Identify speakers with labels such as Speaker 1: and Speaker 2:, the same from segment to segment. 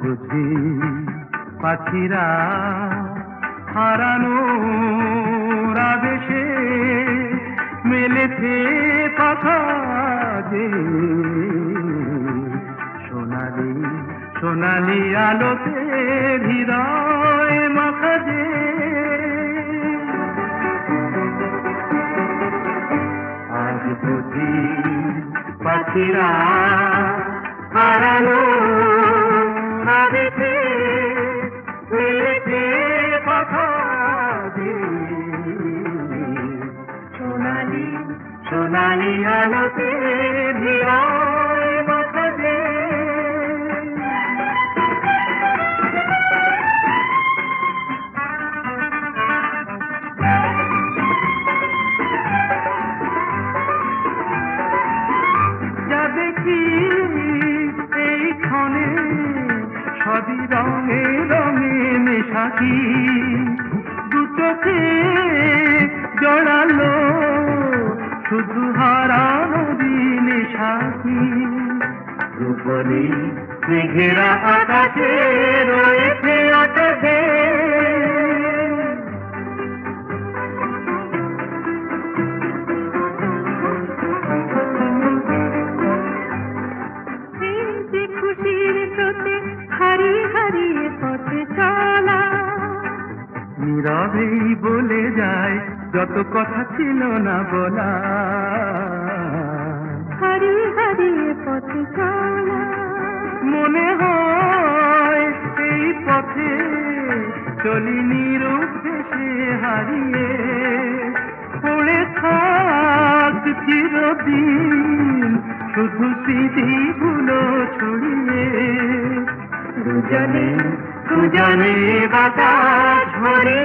Speaker 1: বুঝি পাখিরা হারানো আবেশে মেলেছে কথা যে সোনালি সোনালি আলোতে হৃদয় মাখা যে। আজ বুঝি পাখিরা হারানো আবেশে মিলেছে কথা সোনালি সোনালি আলোতে যায় যত কথা ছিল না বলা।
Speaker 2: হারিয়ে হারিয়ে পথে
Speaker 1: মনে হয় এই পথে চলি নিরুদ্দেশে হারিয়ে। পড়ে থাক চিরদিন শুধু স্মৃতিগুলো ছড়িয়ে। দুজনে দুজনে বাতাস ভরে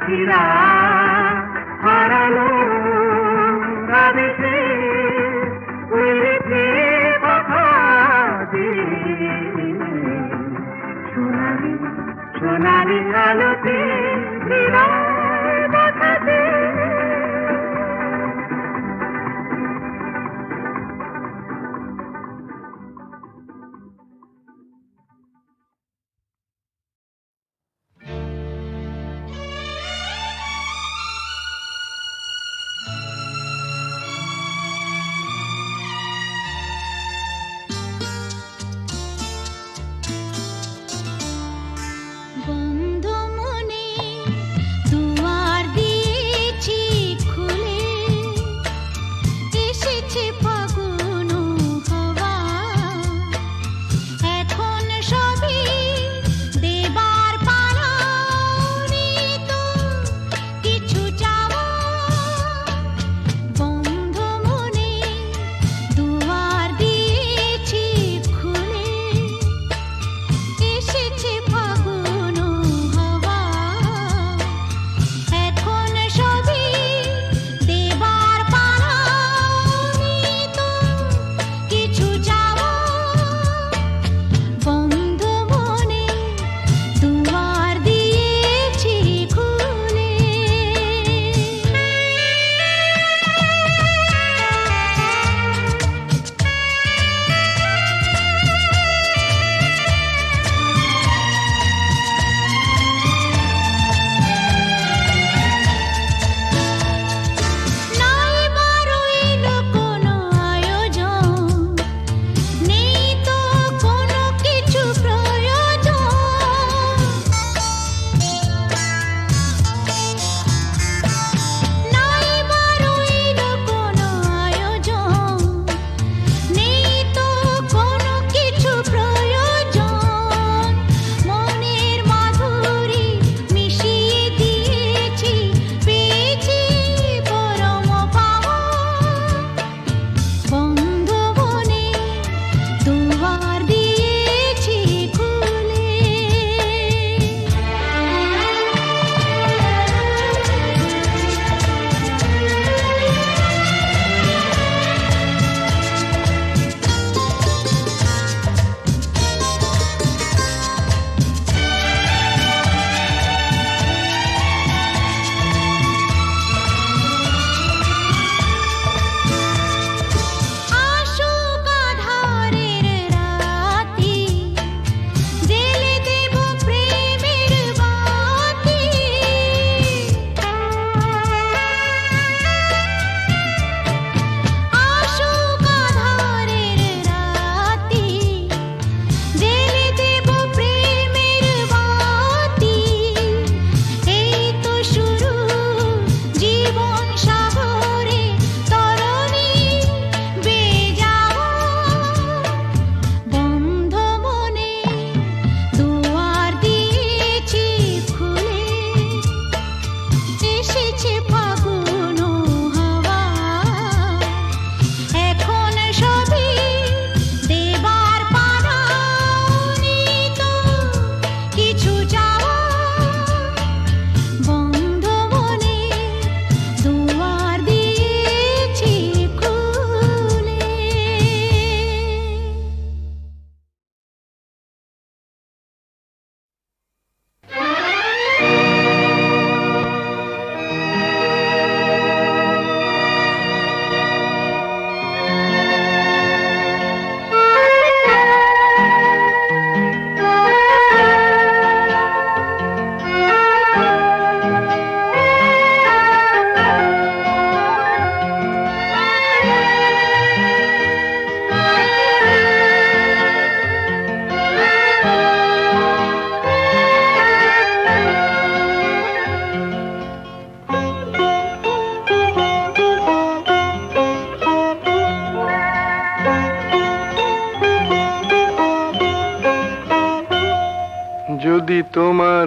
Speaker 1: পাখিরা হারালো সোনালি আলোতে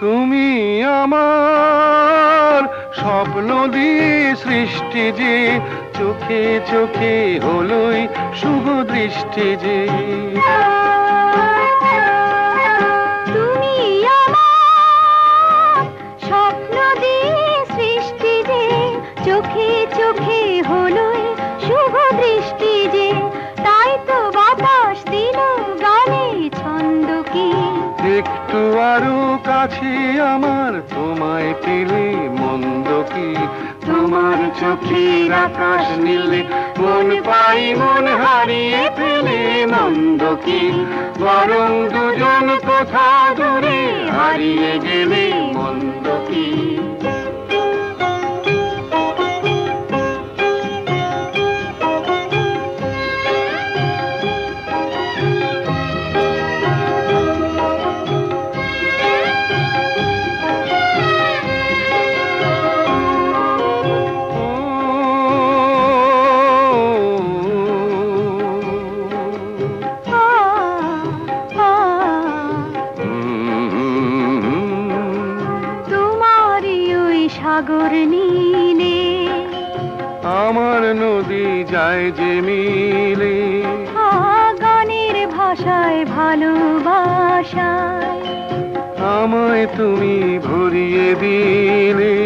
Speaker 3: তুমি আমার স্বপ্ন দিয়ে সৃষ্টি যে চোখে চোখে হলোই শুভ দৃষ্টি যে। আরও কাছে আমার, তোমায় পেলে মন্দ কি? তোমার চোখের আকাশ নীলে, মন পাই, মন হারিয়ে ফেলে মন্দ কি? বরং দুজন কোথা দূরে হারিয়ে গেলে মন্দ
Speaker 2: ভালোবাসায়।
Speaker 3: আমায় তুমি ভরিয়ে দিলে।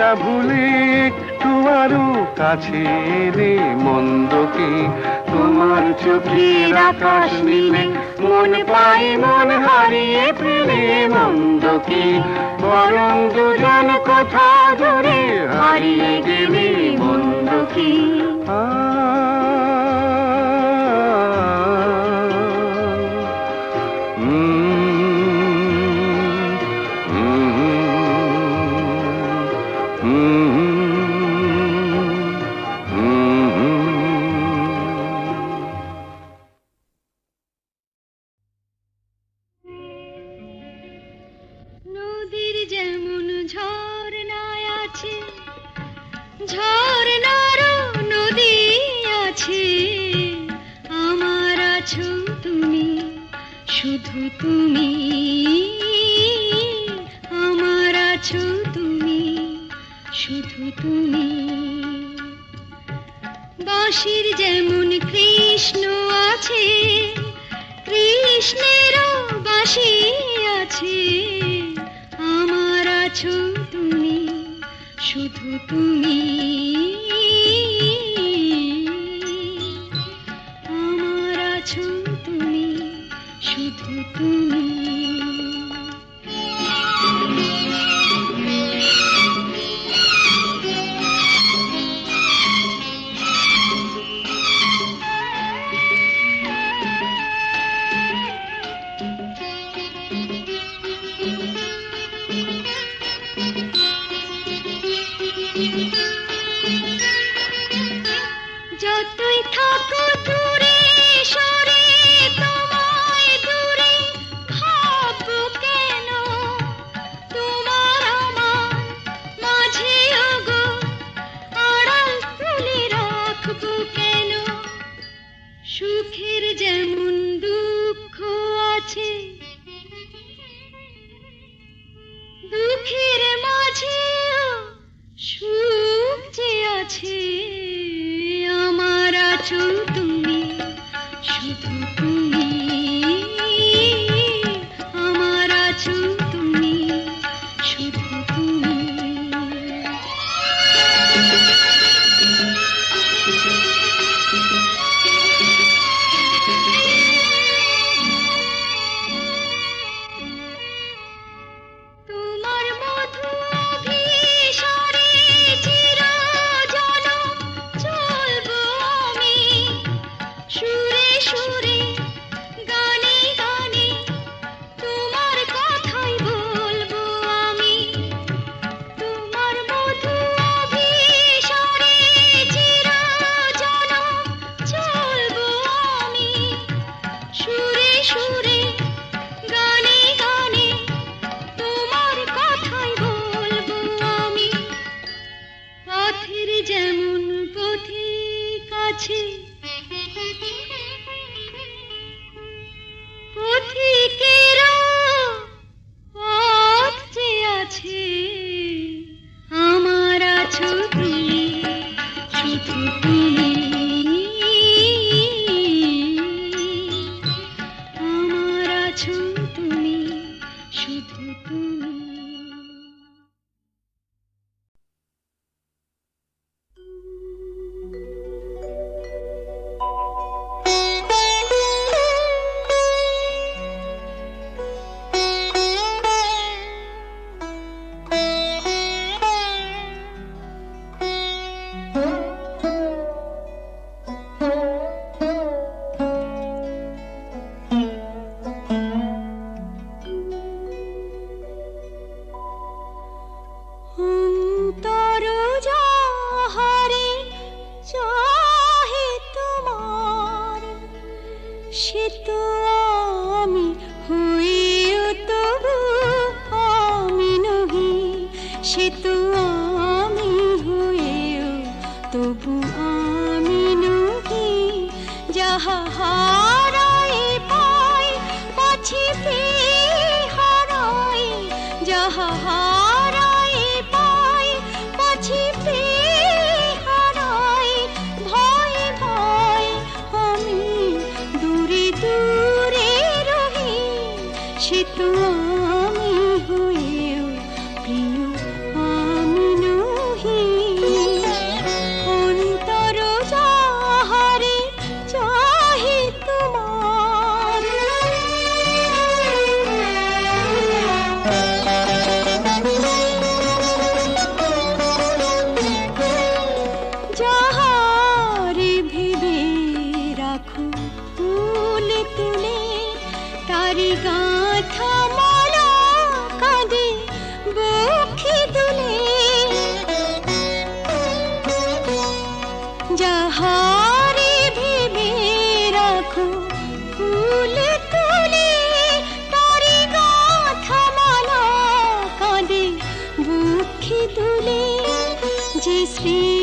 Speaker 3: লজ্জা ভুলে একটু আরও কাছে এলে মন্দ কি? তোমার চোখের আকাশ নীলে মন পাই মন হারিয়ে ফেলে মন্দ কি? বরং দুজন কোথা দূরে হারিয়ে গেলে মন্দ কি? আ
Speaker 2: ঝর্ণারও নদী আছে। আমার আছো তুমি। বাঁশির যেমন কৃষ্ণ আছে কৃষ্ণেরও বাঁশি কাছে দুঃখের মাঝে সুখ যে আছে আমার আচুর সুরে সুরে की Oh. श्री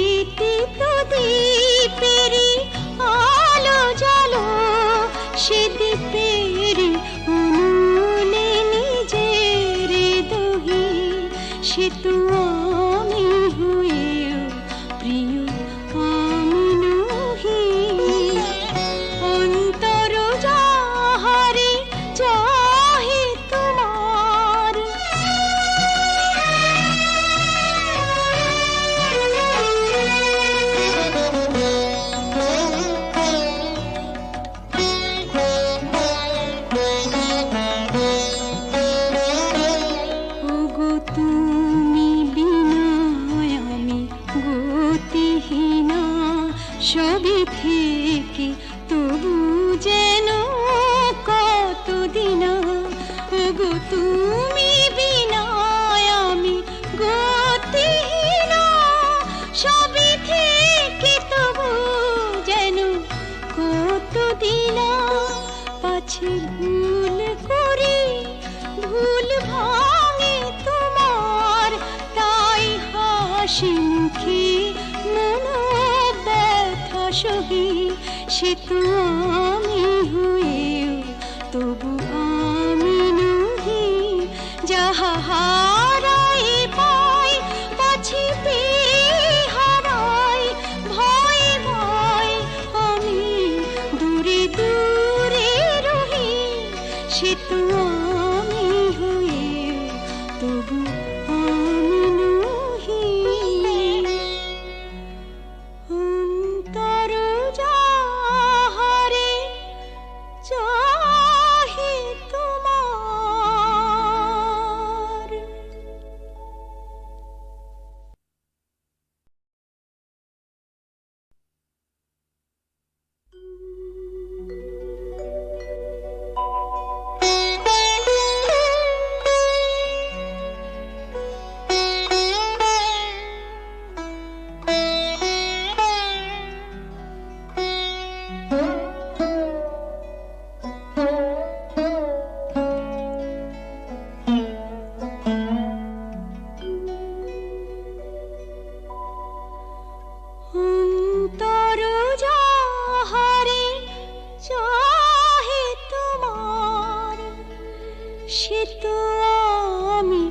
Speaker 2: মুখী মনো ব্যথা সহি সে তো আমি হয়েও তবু আমি নহি যাহা সে তো আমি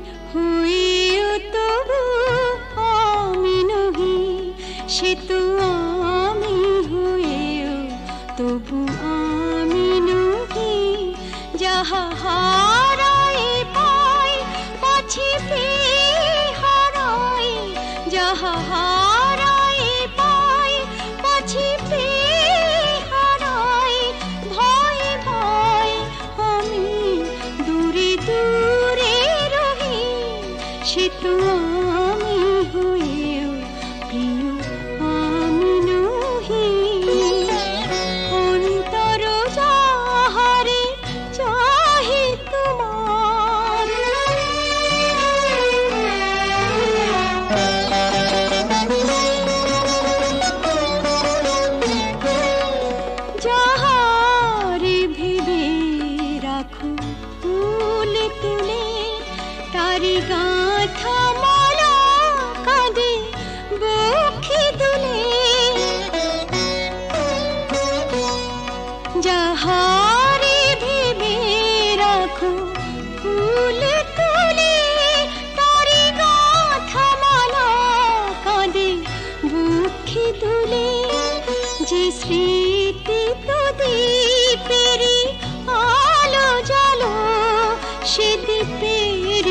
Speaker 2: আঁখি তুলে যে স্মৃতি তো দ্বীপের আলো জালো সে দ্বীপের